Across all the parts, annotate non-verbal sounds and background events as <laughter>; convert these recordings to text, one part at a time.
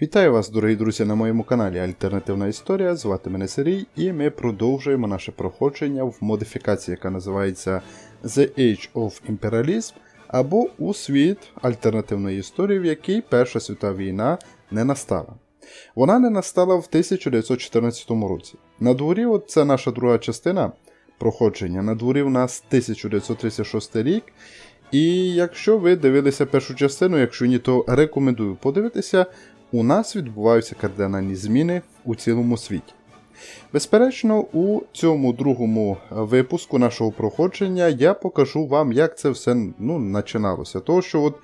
Вітаю вас, дорогі друзі, на моєму каналі Альтернативна Історія. Звати мене Сергій, і ми продовжуємо наше проходження в модифікації, яка називається The Age of Imperialism, або у світ альтернативної історії, в якій Перша світова війна не настала. Вона не настала в 1914 році. На дворі, от це наша друга частина проходження. На дворі у нас 1936 рік. І якщо ви дивилися першу частину, якщо ні, то рекомендую подивитися у нас відбуваються кардинальні зміни у цілому світі. Безперечно, у цьому другому випуску нашого проходження я покажу вам, як це все ну, починалося. Тому що, от,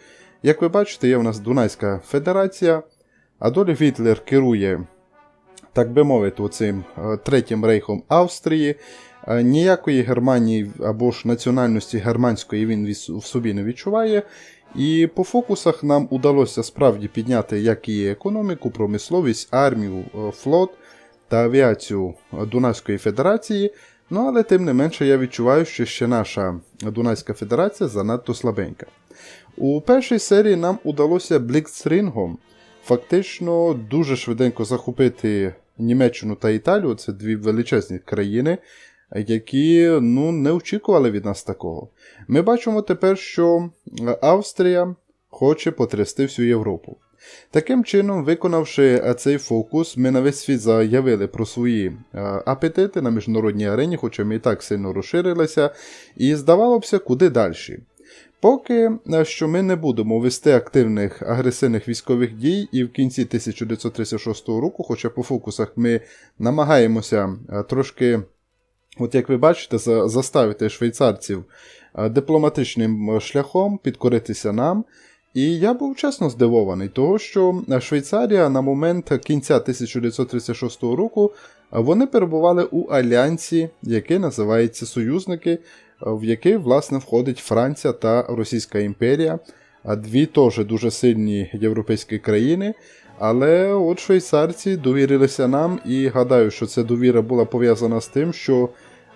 як ви бачите, є у нас Дунайська Федерація, Адольф Гітлер керує, так би мовити, цим Третім рейхом Австрії. Е, Ніякої Германії або ж національності германської він в собі не відчуває. І по фокусах нам удалося справді підняти як і економіку, промисловість, армію, е, флот та авіацію Дунайської Федерації. Ну, але тим не менше я відчуваю, що ще наша Дунайська Федерація занадто слабенька. У першій серії нам удалося бліксрингом фактично дуже швиденько захопити Німеччину та Італію, це дві величезні країни, які ну, не очікували від нас такого. Ми бачимо тепер, що Австрія хоче потрясти всю Європу. Таким чином, виконавши цей фокус, ми на весь світ заявили про свої апетити на міжнародній арені, хоча ми і так сильно розширилися, і здавалося б, куди далі. Поки що ми не будемо вести активних агресивних військових дій, і в кінці 1936 року, хоча по фокусах ми намагаємося трошки От як ви бачите, заставити швейцарців дипломатичним шляхом підкоритися нам. І я був чесно здивований, того, що Швейцарія на момент кінця 1936 року вони перебували у альянсі, який називається Союзники, в який, власне, входить Франція та Російська імперія, дві теж дуже сильні європейські країни. Але от швейцарці довірилися нам, і гадаю, що ця довіра була пов'язана з тим, що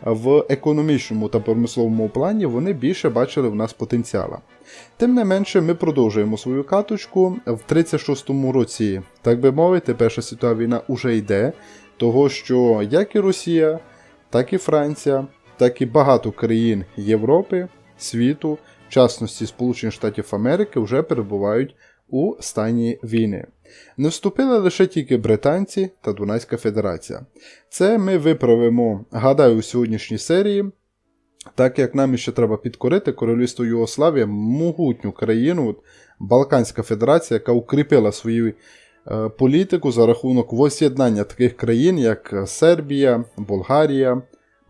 в економічному та промисловому плані вони більше бачили в нас потенціала. Тим не менше, ми продовжуємо свою каточку. В 36-му році, так би мовити, Перша світова війна уже йде, того що як і Росія, так і Франція, так і багато країн Європи, світу, в частності Сполучених Штатів Америки, вже перебувають у стані війни. Не вступили лише тільки британці та Дунайська Федерація. Це ми виправимо, гадаю, у сьогоднішній серії. Так як нам ще треба підкорити королівство Югославія, могутню країну, Балканська Федерація, яка укріпила свою е, політику за рахунок воз'єднання таких країн, як Сербія, Болгарія,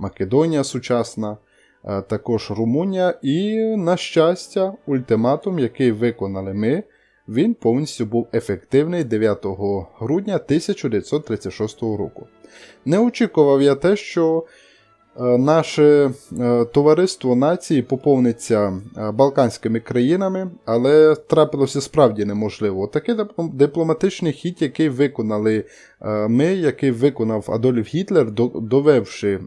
Македонія сучасна, е, також Румунія, і, на щастя, ультиматум, який виконали ми, він повністю був ефективний 9 грудня 1936 року. Не очікував я те, що наше е, товариство нації поповниться е, Балканськими країнами, але трапилося справді неможливо. Такий дипломатичний хід, який виконали ми, який виконав Адольф Гітлер, довевши,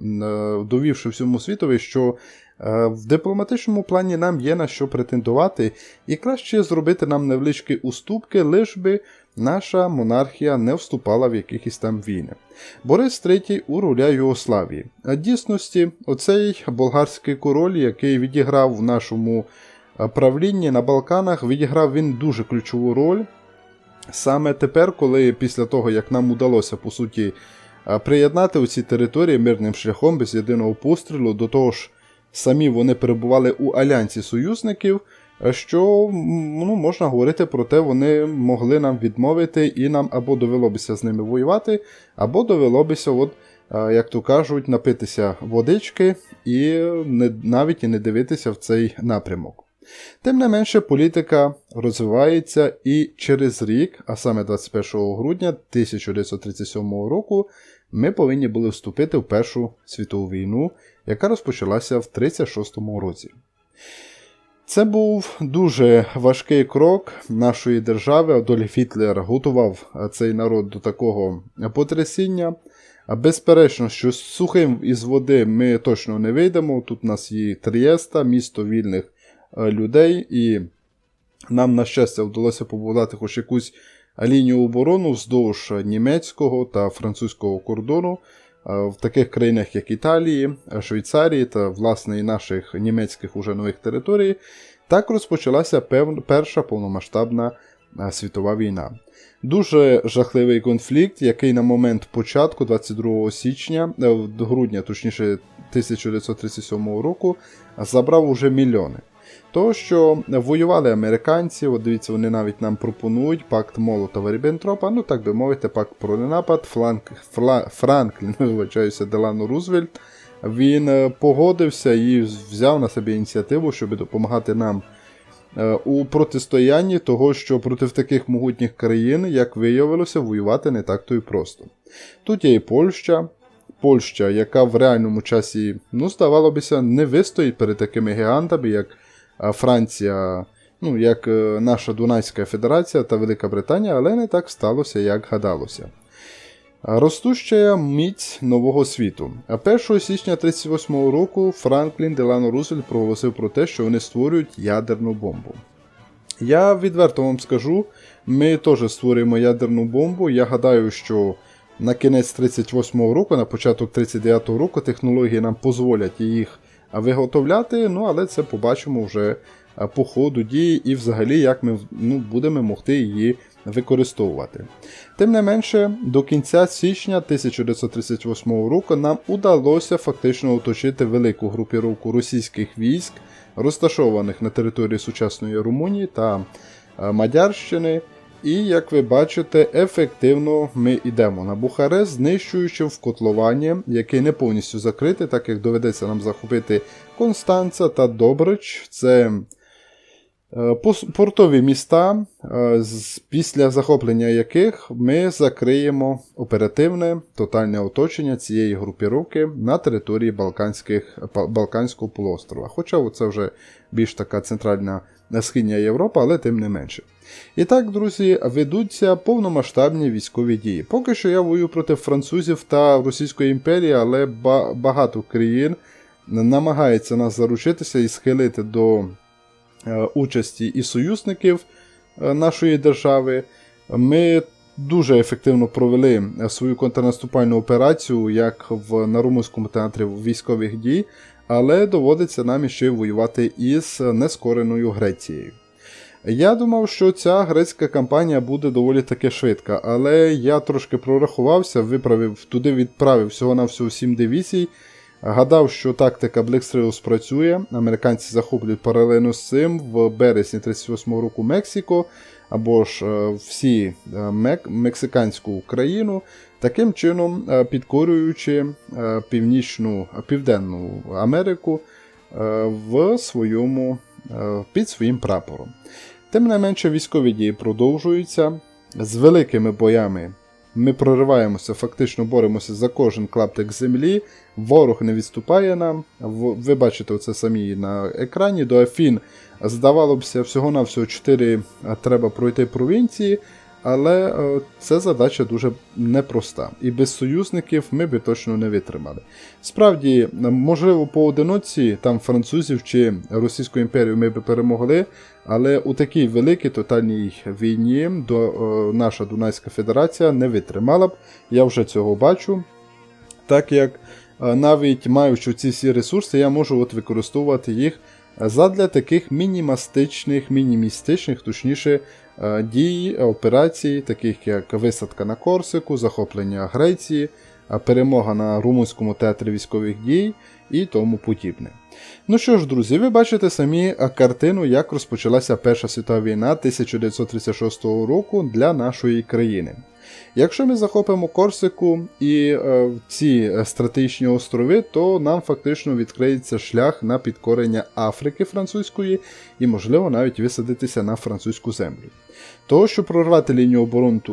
довівши всьому світові, що Е, в дипломатичному плані нам є на що претендувати, і краще зробити нам невеличкі уступки, лиш би наша монархія не вступала в якихось там війни. Борис III у руля Югославії. А дійсності, оцей болгарський король, який відіграв в нашому е, правлінні на Балканах, відіграв він дуже ключову роль. Саме тепер, коли після того, як нам удалося, по суті, е, приєднати у ці території мирним шляхом без єдиного пострілу, до того ж, самі вони перебували у альянсі союзників, що ну, можна говорити про те, вони могли нам відмовити, і нам або довелося з ними воювати, або довелося, от, як то кажуть, напитися водички і не, навіть і не дивитися в цей напрямок. Тим не менше, політика розвивається і через рік, а саме 21 грудня 1937 року, ми повинні були вступити в Першу світову війну, яка розпочалася в 1936 році. Це був дуже важкий крок нашої держави. Адольф Гітлер готував цей народ до такого потрясіння. Безперечно, що сухим із води ми точно не вийдемо. Тут у нас є Трієста, місто вільних е, людей, і нам, на щастя, вдалося побудувати хоч якусь лінію оборону вздовж німецького та французького кордону в таких країнах, як Італії, Швейцарії та власне і наших німецьких уже нових територій, так розпочалася перша повномасштабна світова війна. Дуже жахливий конфлікт, який на момент початку, 22 січня, е, грудня, точніше 1937 року, забрав уже мільйони. То, що воювали американці, от дивіться, вони навіть нам пропонують пакт Молотова Ріббентропа, ну так би мовити, пакт про ненапад, Фланк, Фла, Франклін, <laughs> вибачаюся, Делано Рузвельт. Він е, погодився і взяв на себе ініціативу, щоб допомагати нам е, у протистоянні того, що проти таких могутніх країн, як виявилося, воювати не так то й просто. Тут є і Польща. Польща, яка в реальному часі, ну, здавалося, не вистоїть перед такими гігантами, як Франція, ну, як е, наша Дунайська Федерація та Велика Британія, але не так сталося, як гадалося. Ростуща міць нового світу. 1 січня 1938 року Франклін Делано Рузвельт проголосив про те, що вони створюють ядерну бомбу. Я відверто вам скажу, ми теж створюємо ядерну бомбу. Я гадаю, що на кінець 38-го року, на початок 39-го року технології нам дозволять їх виготовляти, ну але це побачимо вже по ходу дії і взагалі, як ми ну, будемо могти її використовувати. Тим не менше, до кінця січня 1938 року нам удалося фактично оточити велику групіровку російських військ, розташованих на території сучасної Румунії та Мадярщини. І, як ви бачите, ефективно ми йдемо на Бухарест, знищуючи в котлування, який не повністю закритий, так як доведеться нам захопити Констанца та Добрич. Це е, портові міста, е, після захоплення яких ми закриємо оперативне тотальне оточення цієї групіровки на території Балканських, Балканського полуострова. Хоча це вже більш така центральна східня Європа, але тим не менше. І так, друзі, ведуться повномасштабні військові дії. Поки що я воюю проти французів та Російської імперії, але багато країн намагається нас заручитися і схилити до е, участі і союзників е, нашої держави. Ми дуже ефективно провели свою контрнаступальну операцію, як в на Румунському театрі військових дій, але доводиться нам іще воювати із нескореною Грецією. Я думав, що ця грецька кампанія буде доволі таки швидка, але я трошки прорахувався, виправив туди відправив всього-навсього 7 дивізій. Гадав, що тактика Блекстрілу спрацює. Американці захоплюють паралельно з цим в березні 38 року Мексико або ж е, всі е, мексиканську країну, таким чином е, підкорюючи Північну Південну Америку в своєму, під своїм прапором. Тим не менше, військові дії продовжуються з великими боями. Ми прориваємося, фактично боремося за кожен клаптик землі. Ворог не відступає нам. Ви бачите це самі на екрані. До Афін, здавалося, всього-навсього 4 треба пройти провінції, але е, ця задача дуже непроста. І без союзників ми би точно не витримали. Справді, можливо, поодиноці там французів чи Російську імперію ми би перемогли, але у такій великій тотальній війні до, е, наша Дунайська Федерація не витримала б. Я вже цього бачу. Так як е, навіть маючи ці всі ресурси, я можу от використовувати їх задля таких мінімастичних, мінімістичних, точніше, дій, операцій, таких як висадка на Корсику, захоплення Греції, е, перемога на Румунському театрі військових дій і тому подібне. Ну що ж, друзі, ви бачите самі е, картину, як розпочалася Перша світова війна 1936 року для нашої країни. Якщо ми захопимо Корсику і е, ці стратегічні острови, то нам фактично відкриється шлях на підкорення Африки французької і, можливо, навіть висадитися на французьку землю. Того, що прорвати лінію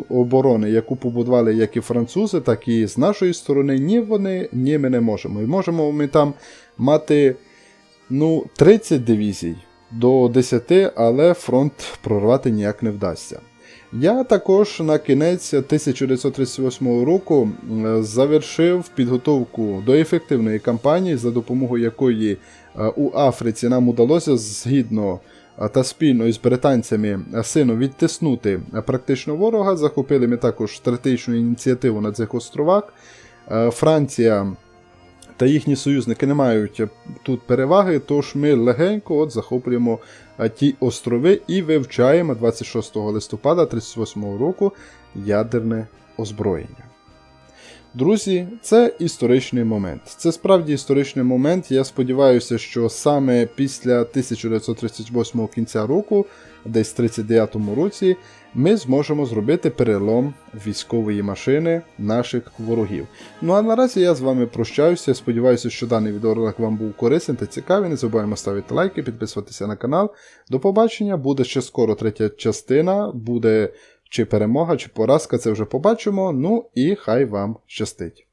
оборони, яку побудували як і французи, так і з нашої сторони, ні вони, ні ми не можемо. І можемо ми там мати ну, 30 дивізій до 10, але фронт прорвати ніяк не вдасться. Я також на кінець 1938 року завершив підготовку до ефективної кампанії, за допомогою якої е, у Африці нам удалося згідно та спільно із британцями а, сильно відтиснути практично ворога. Захопили ми також стратегічну ініціативу на цих островах. Е, Франція та їхні союзники не мають тут переваги, тож ми легенько от захоплюємо ті острови і вивчаємо 26 листопада 38 року ядерне озброєння. Друзі, це історичний момент. Це справді історичний момент. Я сподіваюся, що саме після 1938 кінця року, десь в 39-му році, ми зможемо зробити перелом військової машини наших ворогів. Ну а наразі я з вами прощаюся. Сподіваюся, що даний відеоролик вам був корисний та цікавий. Не забуваємо ставити лайки, підписуватися на канал. До побачення, буде ще скоро третя частина, буде чи перемога, чи поразка, це вже побачимо. Ну і хай вам щастить.